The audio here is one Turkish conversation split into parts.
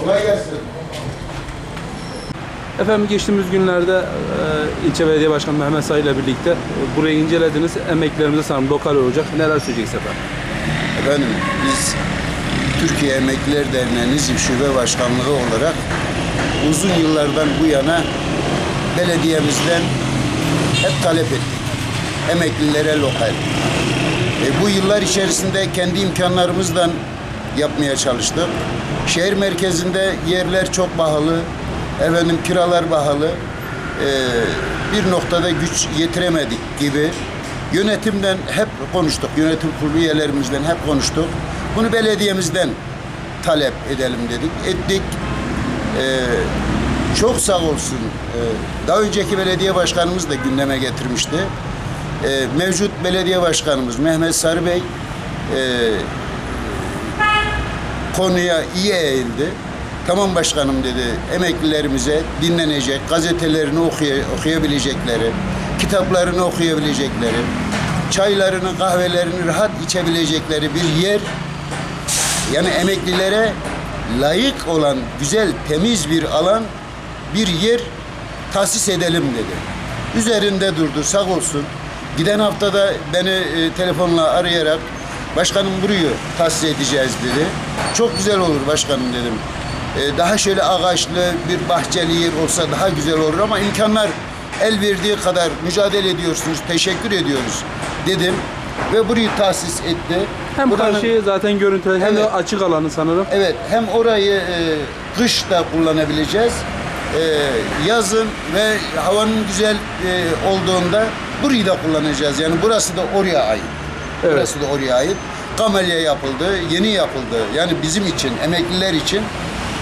Kolay gelsin. Efendim geçtiğimiz günlerde e, ilçe belediye başkanı Mehmet Sayı ile birlikte e, burayı incelediniz. Emeklerimize sanırım lokal olacak. Neler söyleyeceksiniz efendim? Efendim biz Türkiye Emekliler Derneği Nizip Şube Başkanlığı olarak uzun yıllardan bu yana belediyemizden hep talep ettik. Emeklilere lokal. E, bu yıllar içerisinde kendi imkanlarımızdan yapmaya çalıştık. Şehir merkezinde yerler çok pahalı, efendim kiralar pahalı. E, bir noktada güç yetiremedik gibi. Yönetimden hep konuştuk, yönetim kurulu üyelerimizden hep konuştuk. Bunu belediyemizden talep edelim dedik. Ettik. E, çok sağ olsun. e, daha önceki belediye başkanımız da gündeme getirmişti. E, mevcut belediye başkanımız Mehmet Sarı Bey e, konuya iyi eğildi. Tamam başkanım dedi. Emeklilerimize dinlenecek, gazetelerini okuya- okuyabilecekleri, kitaplarını okuyabilecekleri, çaylarını, kahvelerini rahat içebilecekleri bir yer yani emeklilere layık olan güzel, temiz bir alan, bir yer tahsis edelim dedi. Üzerinde durdu, sağ olsun. Giden haftada beni e, telefonla arayarak başkanım burayı tahsis edeceğiz dedi. Çok güzel olur başkanım dedim. E, daha şöyle ağaçlı bir bahçeli yer olsa daha güzel olur ama imkanlar el verdiği kadar mücadele ediyorsunuz, teşekkür ediyoruz dedim. Ve burayı tahsis etti. Hem Buranın- karşıyı zaten görüntüler hem de Evet. açık alanı sanırım. Evet, hem orayı e, kışta kullanabileceğiz. E, yazın ve havanın güzel e, olduğunda burayı da kullanacağız. Yani burası da oraya ait. Evet. Burası da oraya ait. Kamelya yapıldı, yeni yapıldı. Yani bizim için, emekliler için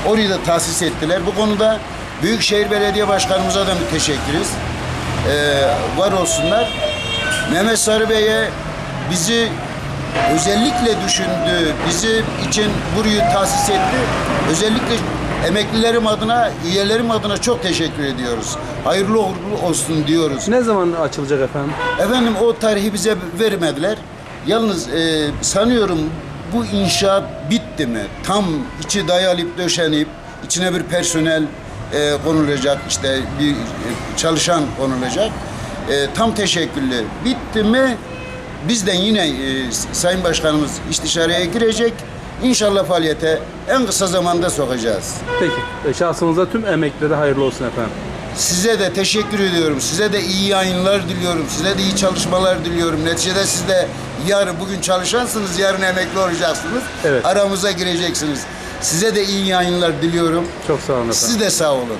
orayı da tahsis ettiler. Bu konuda Büyükşehir Belediye Başkanımıza da müteşekkiriz. E, var olsunlar. Mehmet Sarı Bey'e bizi özellikle düşündü, bizim için burayı tahsis etti. Özellikle emeklilerim adına, üyelerim adına çok teşekkür ediyoruz. Hayırlı uğurlu olsun diyoruz. Ne zaman açılacak efendim? Efendim o tarihi bize vermediler. Yalnız e, sanıyorum bu inşaat bitti mi? Tam içi dayalıp döşenip içine bir personel e, konulacak işte bir e, çalışan konulacak. E, tam teşekküllü. Bitti mi? Bizden yine e, Sayın Başkanımız istişareye girecek. İnşallah faaliyete en kısa zamanda sokacağız. Peki. E, Şahsınıza tüm emeklilere hayırlı olsun efendim. Size de teşekkür ediyorum. Size de iyi yayınlar diliyorum. Size de iyi çalışmalar diliyorum. Neticede siz de yarın bugün çalışansınız, yarın emekli olacaksınız. Evet. Aramıza gireceksiniz. Size de iyi yayınlar diliyorum. Çok sağ olun efendim. Siz de sağ olun.